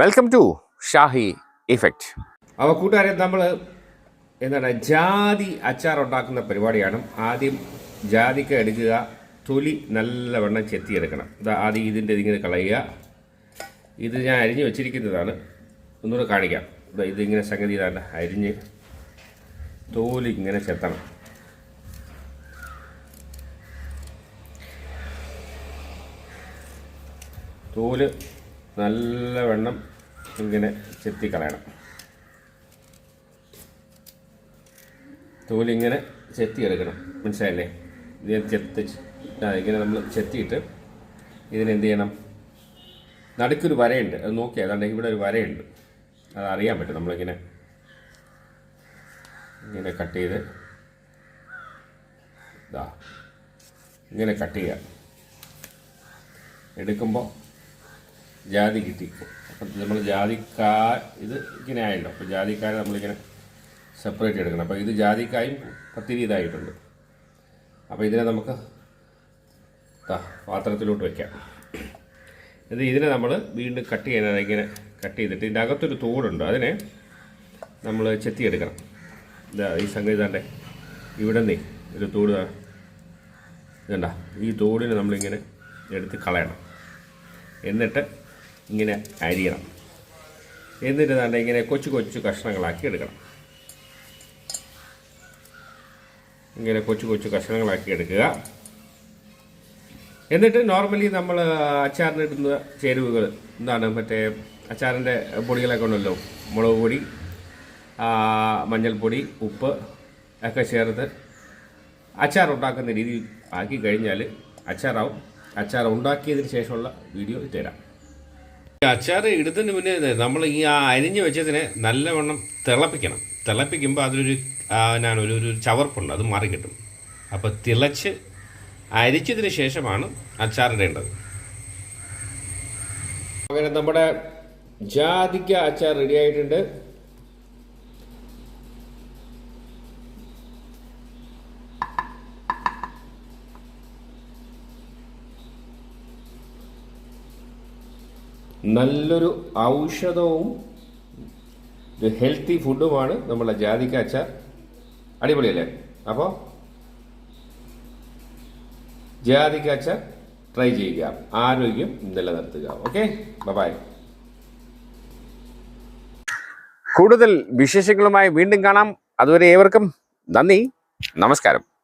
Welcome to Shahi effect അവ കൂട്ടുകാരെ നമ്മൾ എന്താണ് ജാതി അച്ചാർ ഉണ്ടാക്കുന്ന പരിപാടിയാണ്. ആദ്യം ജാതിക്ക എടുക്കുക തൊലി നല്ലവണ്ണം ചെത്തിയെടുക്കണം. ഇതാ ആദ്യം ഇതിന്റെ ഇതിങ്ങനെ കളയുക. ഇത് ഞാൻ അരിഞ്ഞ് വെച്ചിരിക്കുന്നതാണ്. ഒന്നുകൂടെ കാണിക്കാം. ഇതിങ്ങനെ സംഗതി ഇതാണ്ട് അരിഞ്ഞ് തോലി ഇങ്ങനെ ചെത്തണം. തോൽ നല്ലവണ്ണം ഇങ്ങനെ ചെത്തിക്കളയണം. തോലിങ്ങനെ ചെത്തിയെടുക്കണം. മനസ്സിലായില്ലേ? ഇത് ഞാൻ ചെത്ത് ഇങ്ങനെ നമ്മൾ ചെത്തിയിട്ട് ഇതിനെന്ത് ചെയ്യണം? നടുക്കൊരു വരയുണ്ട്. അത് നോക്കിയാൽ അതാണ്ട് ഇവിടെ ഒരു വരയുണ്ട്. അത് അറിയാൻ പറ്റും. നമ്മളിങ്ങനെ ഇങ്ങനെ കട്ട് ചെയ്ത് ഇതാ ഇങ്ങനെ കട്ട് ചെയ്യുക എടുക്കുമ്പോൾ ജാതി കിട്ടി. അപ്പം നമ്മൾ ജാതിക്കാ ഇത് ഇങ്ങനെ ആയല്ലോ. അപ്പോൾ ജാതിക്കാരെ നമ്മളിങ്ങനെ സെപ്പറേറ്റ് എടുക്കണം. അപ്പോൾ ഇത് ജാതിക്കായും പത്തിരി ഇതായിട്ടുണ്ട്. അപ്പോൾ ഇതിനെ നമുക്ക് പാത്രത്തിലോട്ട് വയ്ക്കാം ഇത് ഇതിനെ നമ്മൾ വീണ്ടും കട്ട് ചെയ്യുന്നത് ഇങ്ങനെ കട്ട് ചെയ്തിട്ട് ഇതിന്റെ അകത്തൊരു തോടുണ്ട്. അതിനെ നമ്മൾ ചെത്തിയെടുക്കണം ഇതാ ഈ സംഗതി താണ്ടെ ഇവിടെ നിന്നേ ഒരു തോട് ഇതണ്ട? ഈ തോടിനെ നമ്മളിങ്ങനെ എടുത്ത് കളയണം. എന്നിട്ട് ഇങ്ങനെ അരിയണം. എന്നിരുന്നാണ്ട് ഇങ്ങനെ കൊച്ചു കൊച്ചു കഷ്ണങ്ങളാക്കി എടുക്കണം. ഇങ്ങനെ കൊച്ചു കൊച്ചു കഷ്ണങ്ങളാക്കി എടുക്കുക. എന്നിട്ട് നോർമലി നമ്മൾ അച്ചാറിനിടുന്ന ചേരുവകൾ എന്താണ് മറ്റേ അച്ചാറിന്റെ പൊടികളൊക്കെ ഉണ്ടല്ലോ? മുളക് പൊടി മഞ്ഞൾപ്പൊടി ഉപ്പ് ഒക്കെ ചേർത്ത് അച്ചാർ ഉണ്ടാക്കുന്ന രീതി ആക്കി കഴിഞ്ഞാൽ അച്ചാറാവും. അച്ചാർ ഉണ്ടാക്കിയതിന് ശേഷമുള്ള വീഡിയോ തരാം. അച്ചാർ ഇടുന്നതിന് മുന്നേ നമ്മൾ ഈ ആ അരിഞ്ഞ് വെച്ചതിനെ നല്ലവണ്ണം തിളപ്പിക്കണം. തിളപ്പിക്കുമ്പോൾ അതിലൊരു എന്നാണ് ഒരു ഒരു ചവർപ്പുണ്ട്. അത് മാറി കിട്ടും. അപ്പോൾ തിളച്ച് അരിച്ചതിന് ശേഷമാണ് അച്ചാറിടേണ്ടത് അങ്ങനെ നമ്മുടെ ജാതിക്ക അച്ചാർ റെഡി ആയിട്ടുണ്ട്. നല്ലൊരു ഔഷധവും ഒരു ഹെൽത്തി ഫുഡുമാണ് നമ്മളെ ജാതിക്ക അച്ചാർ. അടിപൊളിയല്ലേ? അപ്പോൾ ജാതിക്ക അച്ചാർ ട്രൈ ചെയ്യുക. ആരോഗ്യം നിലനിർത്തുക. ഓക്കെ ബൈ കൂടുതൽ വിശേഷങ്ങളുമായി വീണ്ടും കാണാം. അതുവരെ ഏവർക്കും നന്ദി. നമസ്കാരം.